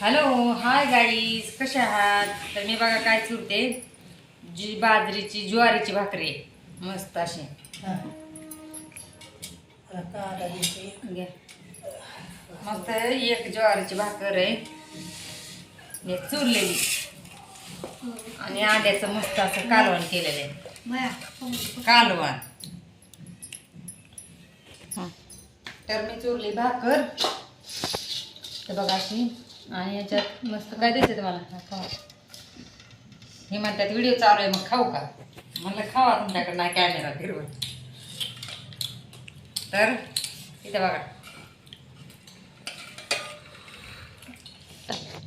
Hello hi guys कशा आहात? तर मी बघा काय चुरते? जी बाजरीची ज्वारीची भाकरी आहे. मस्त अशी. घ्या. मस्त एक ज्वारीची भाकर आहे. एक चुरलेली. आणि अंड्याचं मस्त असं कालवण केलेलं आहे. कालवण. हं. तर मी चुरली भाकर. तर बघा अशी. आणि याच्यात मस्त काय द्यायचं तुम्हाला खाऊ. हे म्हणतात व्हिडिओ चालू आहे मग खाऊ का? म्हणलं खावा तुमच्याकडे नाही कॅमेरा फिरवून. तर इथे बघा.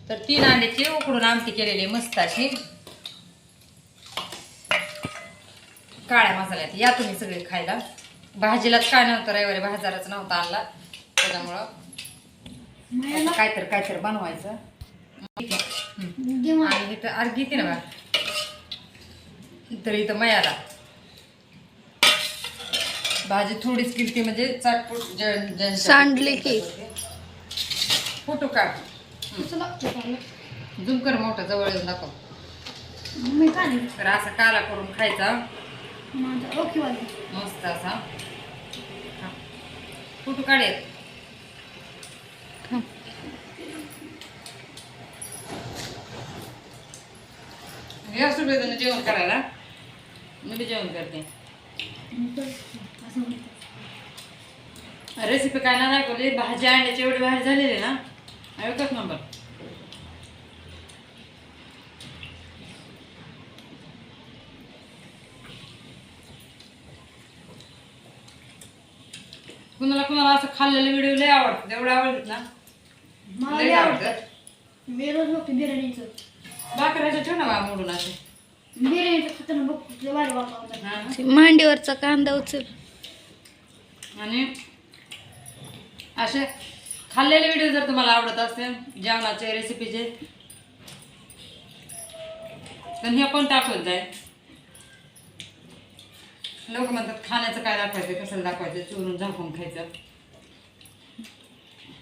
तर तीन अंड्याची उकडून आमटी केलेली आहे मस्त अशी. काळ्या मसाल्यात. या तुम्ही सगळे खायला. भाजीलाच काय नव्हतं रविवारी बाजाराच नव्हता आणला. त्याच्यामुळं आता काहीतरी काहीतरी बनवायचं. ठीक आहे. हम्म. आणि इथं अर्धी येते ना बा. तर इथं मयाला. भाजी थोडीच किलती म्हणजे चाटपूट सांडली की. फोटो काढ झूम कर मोठा जवळ येऊन दाखव तर असा काला करून खायचा. मस्त असा. फोटो काढेल. या सुभेदाने जेवण करायला. मी बी जेवण करते. रेसिपी काय ना दाखवली. भाजी अंड्याची एवढी भाजी झालेली ना. एकच नंबर कुणाला कुणाला असं खाल्लेले व्हिडिओ लय आवडतात. एवढे आवडतात ना. लय आवडतात. मी रोज बघते बिर्याणीचं. भाकऱ्याचं ठेव ना बा मोडून असे. बिर्याणीचं खाताना बघतो तुला भारी वाटतं हा ना? मांडीवरचा कांदा उचल. आणि असे खाल्लेले व्हिडिओ जर तुम्हाला आवडत असतील जेवणाचे रेसिपीचे तर हे पण टाकत जाईल. लोक म्हणतात खाण्याचं काय दाखवायचं कसं दाखवायचं? चोरून झाकून खायचं.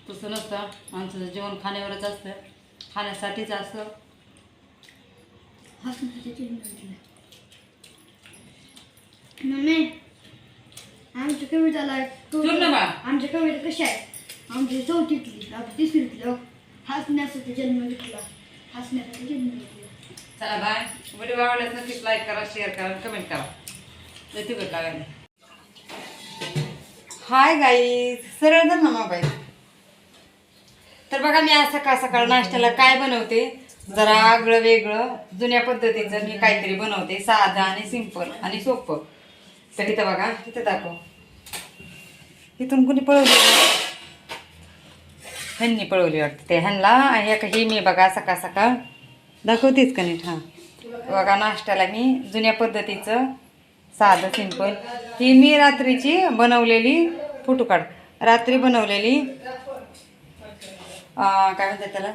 तसं नसतं. माणसाचं जेवण खाण्यावरच असतं. खाण्यासाठीच असतं. मम्मी आमच्या कविताला. आमच्या कविता कशा आहे? आमची चौथीतली आपली तिसरीतली हसण्यासाठी जन्म घेतला. हसण्यासाठी जन्म घेतला. चला बाय व्हिडिओ आवडल्यास नक्कीच लाईक करा शेअर करा कमेंट करा. येते लागायला. हाय गाई सरळ ना मोबाईल तर बघा मी आज सकाळ सकाळ नाश्त्याला काय बनवते? जरा आगळं वेगळं. जुन्या पद्धतीचं मी काहीतरी बनवते. साधं आणि सिंपल आणि सोपं. तर इथं बघा इथं दाखव. इथून कुणी पळवली ह्यांनी पळवली वाटतं ते. ह्यांना आणि एक ही मी बघा सकाळ सकाळ. दाखवतेच का नीट? हां. बघा नाश्त्याला मी जुन्या पद्धतीचं साधं सिंपल ही मी रात्रीची बनवलेली फोटो काढ रात्री बनवलेली काय म्हणतात त्याला?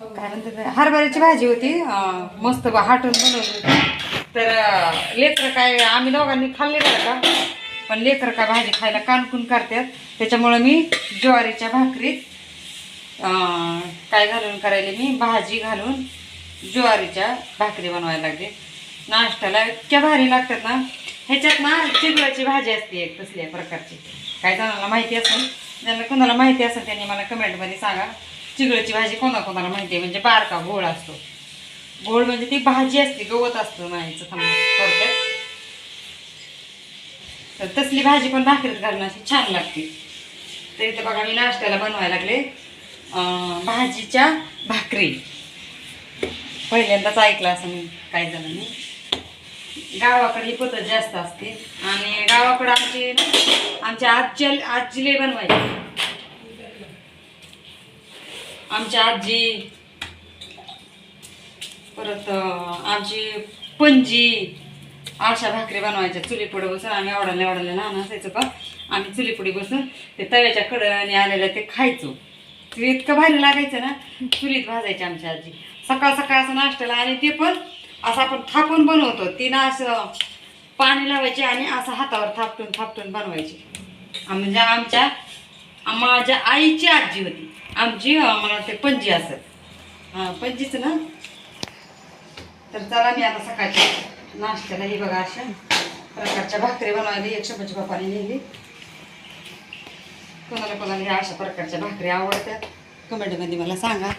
काय म्हणतात हरभऱ्याची भाजी होती. मस्त बा- हाटून बनवली होती. तर लेकरं काय आम्ही दोघांनी खाल्ले बरं का पण लेकरं काय भाजी खायला कानकून करतात. त्याच्यामुळं मी ज्वारीच्या भाकरीत काय घालून करायला मी? भाजी घालून ज्वारीच्या भाकरी बनवायला लागले. नाश्त्याला इतक्या भारी लागतात ना. ह्याच्यात ना चिगळाची भाजी असते एक तसल्या प्रकारची. काय जणांना माहिती असेल ज्यांना कोणाला माहिती असेल त्यांनी मला कमेंटमध्ये सांगा. चिगळची भाजी कोणा कोणाला माहिती आहे म्हणजे बारका गोळ असतो. गोळ म्हणजे ती भाजी असते गवत असतं म्हणायचं थांबा थोडक्यात. तर तसली भाजी पण भाकरीत घालून अशी छान लागते. तर इथं बघा मी नाश्त्याला बनवायला लागले भाजीच्या भाकरी. पहिल्यांदाच ऐकलं असं मी काही जणांनी. गावाकडे ही पद्धत जास्त असते. आणि गावाकडे आमची ना आमच्या आजी आजीले बनवायची. आमची आजी परत आमची पणजी अशा भाकरी बनवायच्या चुलीपुढे बसून. आम्ही आवडायला आवडायला लहान असायचो का आम्ही चुलीपुढे बसून ते तव्याच्या कडेने आलेल्या ते खायचो. ते इतकं भारी लागायचं ना चुलीत भाजायची आमची आजी. सकाळ सकाळ असं नाश्त्याला आणि ते पण असं आपण थापून बनवतो. ती ना असं पाणी लावायचे आणि असं हातावर थापटून थापटून बनवायची. म्हणजे आमच्या माझ्या आईची आजी होती. आमची मला वाटते पणजी असत हां पणजीच ना? तर चला मी आता सकाळच्या नाश्त्याला ही बघा अशा प्रकारच्या भाकरी बनवायला. एक शंभरची बापाने नेली. कोणाला कोणाला ह्या अशा प्रकारच्या भाकरी आवडतात कमेंटमध्ये मला सांगा.